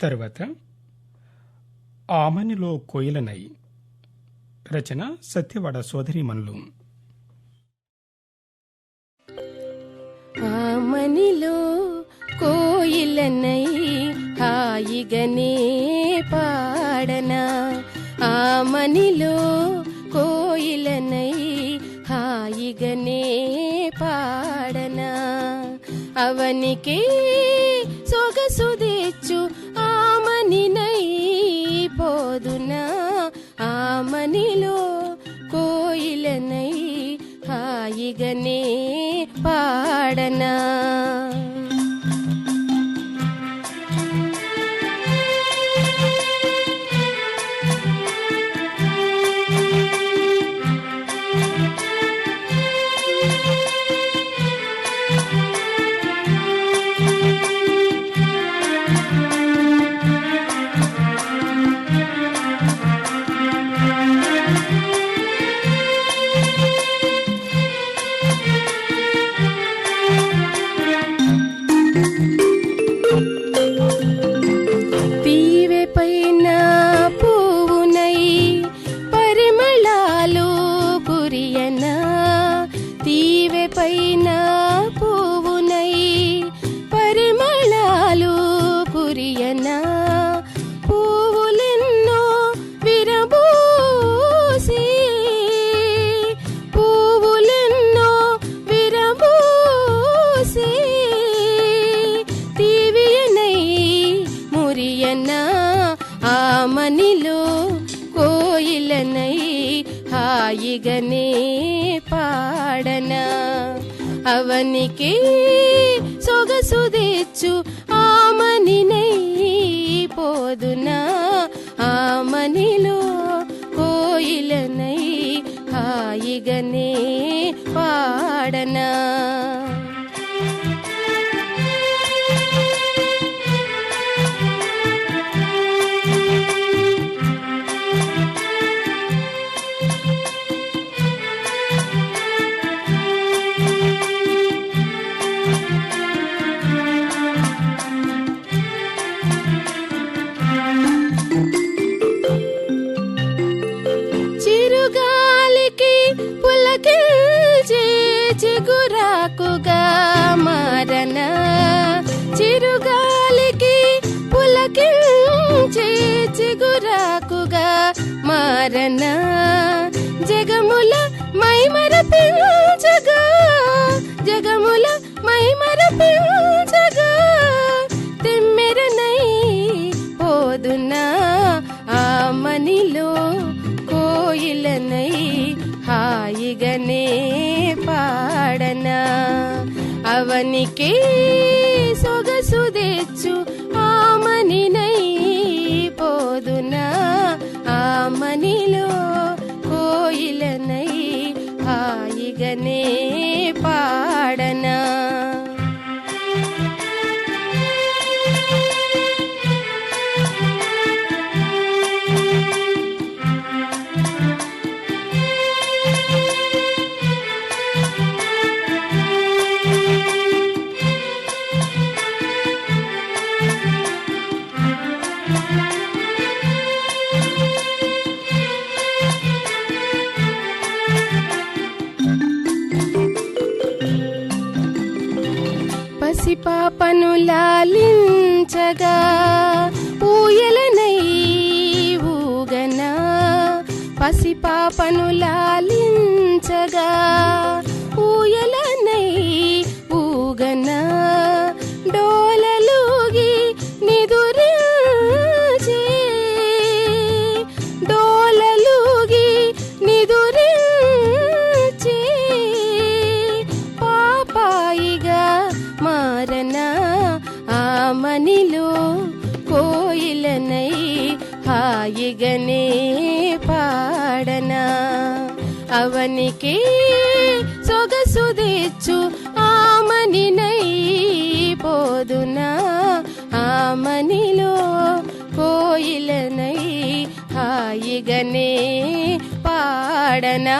తరువాత ఆమనిలో కోయిలనై రచన సత్యవాడ సోదరీమణులు ఆమనిలో కోయిలనై హాయిగనే పాడనా. ఆమనిలో కోయిలనై హాయిగనే పాడనా. అవనికే సొగసు తెచ్చు ఆమనిలో సూర్యనా? పువ్వులెన్నో విరబూసి పువ్వులెన్నో విరబూసి తీవియనై మురియనా? ఆమనిలో కోయిలనై హాయిగనే పాడనా? అవనికి సొగసు హాయిగనే పాడనా? మారన జగముల మైమర పిల్చగా జగముల మైమర పిల్చగా తెమ్మెరనై పోదునా ఆ ఆమనిలో కోయిలనై హాయిగనే పాడనా. అవనికే హాయిగనే పనులాలించగా లాలించగా ఊయలనై ఊగనా పసిపాపను ఆమనిలో కోయిలనై హాయిగనే పాడనా. అవనికి సొగసు తెచ్చు ఆమనినై పోదునా. ఆమనిలో కోయిలనై హాయిగనే పాడనా.